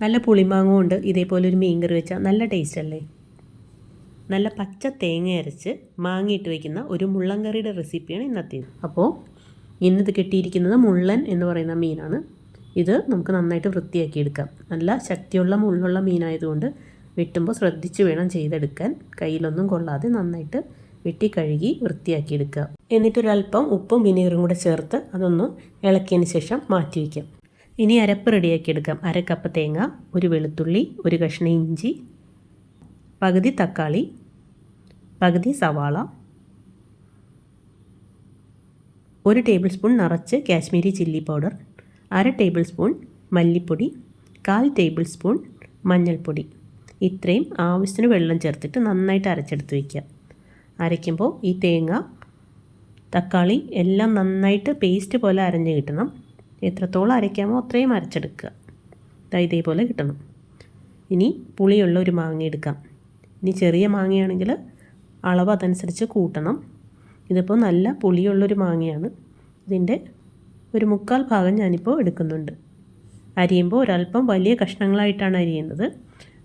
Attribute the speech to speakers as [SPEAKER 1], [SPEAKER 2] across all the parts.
[SPEAKER 1] നല്ല പുളിമാങ്ങ കൊണ്ട് ഇതേപോലെ ഒരു മീൻ കറി വെച്ചാൽ നല്ല ടേസ്റ്റ് അല്ലേ? നല്ല പച്ച തേങ്ങ അരച്ച് മാങ്ങിയിട്ട് വയ്ക്കുന്ന ഒരു മുള്ളൻ കറിയുടെ റെസിപ്പിയാണ് ഇന്നത്തേത്. അപ്പോൾ ഇന്നത് കിട്ടിയിരിക്കുന്നത് മുള്ളൻ എന്ന് പറയുന്ന മീനാണ്. ഇത് നമുക്ക് നന്നായിട്ട് വൃത്തിയാക്കി എടുക്കാം നല്ല ശക്തിയുള്ള മുള്ളുള്ള മീനായതുകൊണ്ട് വെട്ടുമ്പോൾ ശ്രദ്ധിച്ചു വേണം ചെയ്തെടുക്കാൻ. കയ്യിലൊന്നും കൊള്ളാതെ നന്നായിട്ട് വെട്ടി കഴുകി വൃത്തിയാക്കിയെടുക്കുക. എന്നിട്ടൊരൽപ്പം ഉപ്പും വിനീറും കൂടെ ചേർത്ത് അതൊന്ന് ഇളക്കിയതിന് ശേഷം മാറ്റി വയ്ക്കാം ഇനി അരപ്പ് റെഡിയാക്കി എടുക്കാം അര കപ്പ് തേങ്ങ ഒരു വെളുത്തുള്ളി ഒരു കഷ്ണം ഇഞ്ചി പകുതി തക്കാളി പകുതി സവാള ഒരു ടേബിൾ സ്പൂൺ നിറച്ച് കാശ്മീരി ചില്ലി പൗഡർ അര ടേബിൾ സ്പൂൺ മല്ലിപ്പൊടി കാൽ ടേബിൾ സ്പൂൺ മഞ്ഞൾപ്പൊടി. ഇത്രയും ആവശ്യത്തിന് വെള്ളം ചേർത്തിട്ട് നന്നായിട്ട് അരച്ചെടുത്ത് വയ്ക്കുക അരയ്ക്കുമ്പോൾ ഈ തേങ്ങ തക്കാളി എല്ലാം നന്നായിട്ട് പേസ്റ്റ് പോലെ അരഞ്ഞ് കിട്ടണം. എത്രത്തോളം അരയ്ക്കാമോ അത്രയും അരച്ചെടുക്കുക. ഇതായി ഇതേപോലെ കിട്ടണം. ഇനി പുളിയുള്ള ഒരു മാങ്ങ എടുക്കാം. ഇനി ചെറിയ മാങ്ങയാണെങ്കിൽ അളവ് അതനുസരിച്ച് കൂട്ടണം. ഇതിപ്പോൾ നല്ല പുളിയുള്ളൊരു മാങ്ങയാണ്. ഇതിന്റെ ഒരു മുക്കാൽ ഭാഗം ഞാനിപ്പോൾ എടുക്കുന്നുണ്ട്. അരിയുമ്പോൾ ഒരല്പം വലിയ കഷ്ണങ്ങളായിട്ടാണ് അരിയുന്നത്.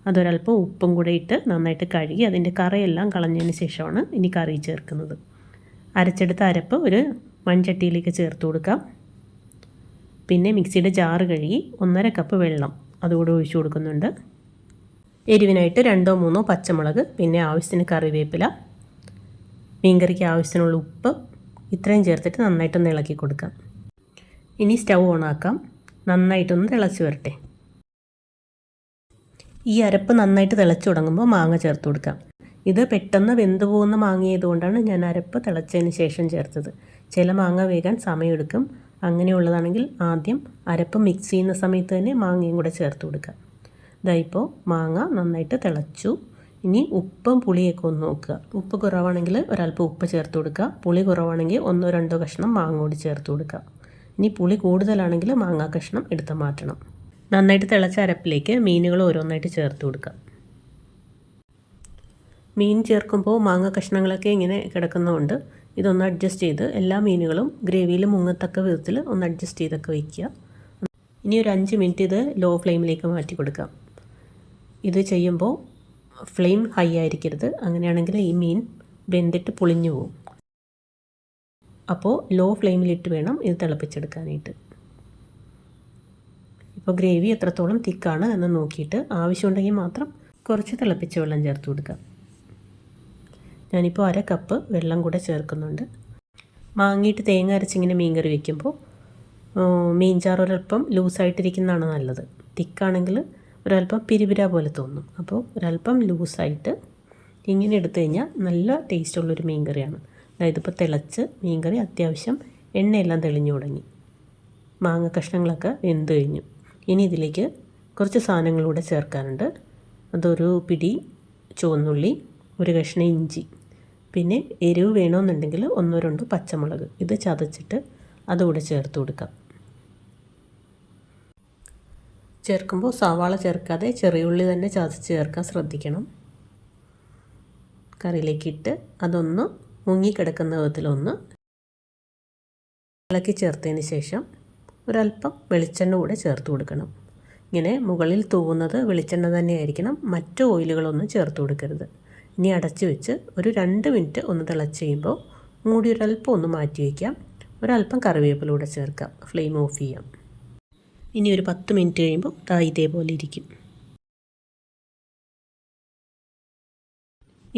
[SPEAKER 1] അതൊരല്പം ഉപ്പും കൂടെ ഇട്ട് നന്നായിട്ട് കഴുകി അതിന്റെ കറയെല്ലാം കളഞ്ഞതിന് ശേഷമാണ് ഇനി കറി ചേർക്കുന്നത്. അരച്ചെടുത്ത അരപ്പ് ഒരു മൺചട്ടിയിലേക്ക് ചേർത്ത് കൊടുക്കാം. പിന്നെ മിക്സിയുടെ ജാറ് കഴുകി ഒന്നര കപ്പ് വെള്ളം അതുകൂടെ ഒഴിച്ചു കൊടുക്കുന്നുണ്ട്. എരിവിനായിട്ട് രണ്ടോ മൂന്നോ പച്ചമുളക് പിന്നെ ആവശ്യത്തിന് കറിവേപ്പില മീൻകറിക്ക് ആവശ്യത്തിനുള്ള ഉപ്പ് ഇത്രയും ചേർത്തിട്ട് നന്നായിട്ടൊന്ന് ഇളക്കി കൊടുക്കാം. ഇനി സ്റ്റൗ ഓണാക്കാം നന്നായിട്ടൊന്ന് തിളച്ച് വരട്ടെ. ഈ അരപ്പ് നന്നായിട്ട് തിളച്ച് തുടങ്ങുമ്പോൾ മാങ്ങ ചേർത്ത് കൊടുക്കാം. ഇത് പെട്ടെന്ന് വെന്ത് പോകുന്ന മാങ്ങയായതുകൊണ്ടാണ് ഞാൻ അരപ്പ് തിളച്ചതിന് ശേഷം ചേർത്തത്. ചില മാങ്ങ വേകാൻ സമയമെടുക്കും. അങ്ങനെയുള്ളതാണെങ്കിൽ ആദ്യം അരപ്പ് മിക്സ് ചെയ്യുന്ന സമയത്ത് തന്നെ മാങ്ങയും കൂടെ ചേർത്ത് കൊടുക്കുക. ഇതാ ഇപ്പോൾ മാങ്ങ നന്നായിട്ട് തിളച്ചു. ഇനി ഉപ്പും പുളിയൊക്കെ ഒന്ന് നോക്കുക. ഉപ്പ് കുറവാണെങ്കിൽ ഒരല്പം ഉപ്പ് ചേർത്ത് കൊടുക്കുക. പുളി കുറവാണെങ്കിൽ ഒന്നോ രണ്ടോ കഷ്ണം മാങ്ങ കൂടി ചേർത്ത് കൊടുക്കുക. ഇനി പുളി കൂടുതലാണെങ്കിൽ മാങ്ങാ കഷ്ണം എടുത്ത് മാറ്റണം. നന്നായിട്ട് തിളച്ച അരപ്പിലേക്ക് മീനുകൾ ഓരോന്നായിട്ട് ചേർത്ത് കൊടുക്കുക. മീൻ ചേർക്കുമ്പോൾ മാങ്ങ കഷ്ണങ്ങളൊക്കെ ഇങ്ങനെ കിടക്കുന്നതുകൊണ്ട് ഇതൊന്ന് അഡ്ജസ്റ്റ് ചെയ്ത് എല്ലാ മീനുകളും ഗ്രേവിയിൽ മുങ്ങത്തക്ക വിധത്തിൽ ഒന്ന് അഡ്ജസ്റ്റ് ചെയ്തൊക്കെ വയ്ക്കുക. ഇനി ഒരു അഞ്ച് മിനിറ്റ് ഇത് ലോ ഫ്ലെയിമിലേക്ക് മാറ്റി കൊടുക്കാം. ഇത് ചെയ്യുമ്പോൾ ഫ്ലെയിം ഹൈ ആയിരിക്കരുത്. അങ്ങനെയാണെങ്കിൽ ഈ മീൻ വെന്തിട്ട് പൊളിഞ്ഞു പോകും അപ്പോൾ ലോ ഫ്ലെയിമിലിട്ട് വേണം ഇത് തിളപ്പിച്ചെടുക്കാനായിട്ട്. ഇപ്പോൾ ഗ്രേവി എത്രത്തോളം തിക്കാണ് എന്ന് നോക്കിയിട്ട് ആവശ്യമുണ്ടെങ്കിൽ മാത്രം കുറച്ച് തിളപ്പിച്ച വെള്ളം ചേർത്ത് കൊടുക്കാം. ഞാനിപ്പോൾ അര കപ്പ് വെള്ളം കൂടെ ചേർക്കുന്നുണ്ട്. മാങ്ങിയിട്ട് തേങ്ങ അരച്ചിങ്ങനെ മീൻ കറി വയ്ക്കുമ്പോൾ മീൻ ചാറ് ഒരല്പം ലൂസായിട്ടിരിക്കുന്നതാണ് നല്ലത്. തിക്കാണെങ്കിൽ ഒരല്പം പിരിപിര പോലെ തോന്നും. അപ്പോൾ ഒരല്പം ലൂസായിട്ട് ഇങ്ങനെ എടുത്തു കഴിഞ്ഞാൽ നല്ല ടേസ്റ്റുള്ളൊരു മീൻ കറിയാണ് അതായത് ഇപ്പോൾ തിളച്ച് മീൻ കറി അത്യാവശ്യം എണ്ണയെല്ലാം തെളിഞ്ഞു തുടങ്ങി. മാങ്ങ കഷ്ണങ്ങളൊക്കെ വെന്ത് കഴിഞ്ഞു. ഇനി ഇതിലേക്ക് കുറച്ച് സാധനങ്ങളൂടെ ചേർക്കാനുണ്ട്. അതൊരു പിടി ചുവന്നുള്ളി ഒരു കഷ്ണം ഇഞ്ചി. പിന്നെ എരിവ് വേണമെന്നുണ്ടെങ്കിൽ ഒന്നോ രണ്ടോ പച്ചമുളക് ഇത് ചതച്ചിട്ട് അതുകൂടെ ചേർത്ത് കൊടുക്കാം. ചേർക്കുമ്പോൾ സവാള ചേർക്കാതെ ചെറിയ ഉള്ളി തന്നെ ചതച്ച് ചേർക്കാൻ ശ്രദ്ധിക്കണം. കറിയിലേക്ക് ഇട്ട് അതൊന്ന് മുങ്ങിക്കിടക്കുന്ന വിധത്തിലൊന്ന് ഇളക്കി ചേർത്തതിന് ശേഷം ഒരല്പം വെളിച്ചെണ്ണ കൂടെ ചേർത്ത് കൊടുക്കണം. ഇങ്ങനെ മുകളിൽ തൂവുന്നത് വെളിച്ചെണ്ണ തന്നെയായിരിക്കണം. മറ്റു ഓയിലുകളൊന്നും ചേർത്ത് കൊടുക്കരുത്. ഇനി അടച്ചു വെച്ച് ഒരു രണ്ട് മിനിറ്റ് ഒന്ന് തിളച്ച് കഴിയുമ്പോൾ മൂടി ഒരല്പം ഒന്ന് മാറ്റി വയ്ക്കാം. ഒരല്പം കറിവേപ്പിലൂടെ ചേർക്കാം. ഫ്ലെയിം ഓഫ് ചെയ്യാം. ഇനി ഒരു പത്ത് മിനിറ്റ് കഴിയുമ്പോൾ താ ഇതേപോലെ ഇരിക്കും.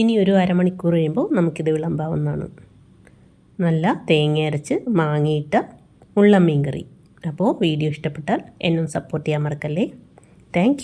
[SPEAKER 1] ഇനി ഒരു അരമണിക്കൂർ കഴിയുമ്പോൾ നമുക്കിത് വിളമ്പാവുന്നതാണ്. നല്ല തേങ്ങ അരച്ച് മാങ്ങിയിട്ട ഉള്ളം മീൻ കറി അപ്പോൾ വീഡിയോ ഇഷ്ടപ്പെട്ടാൽ എന്നും സപ്പോർട്ട് ചെയ്യാൻ മറക്കല്ലേ? താങ്ക്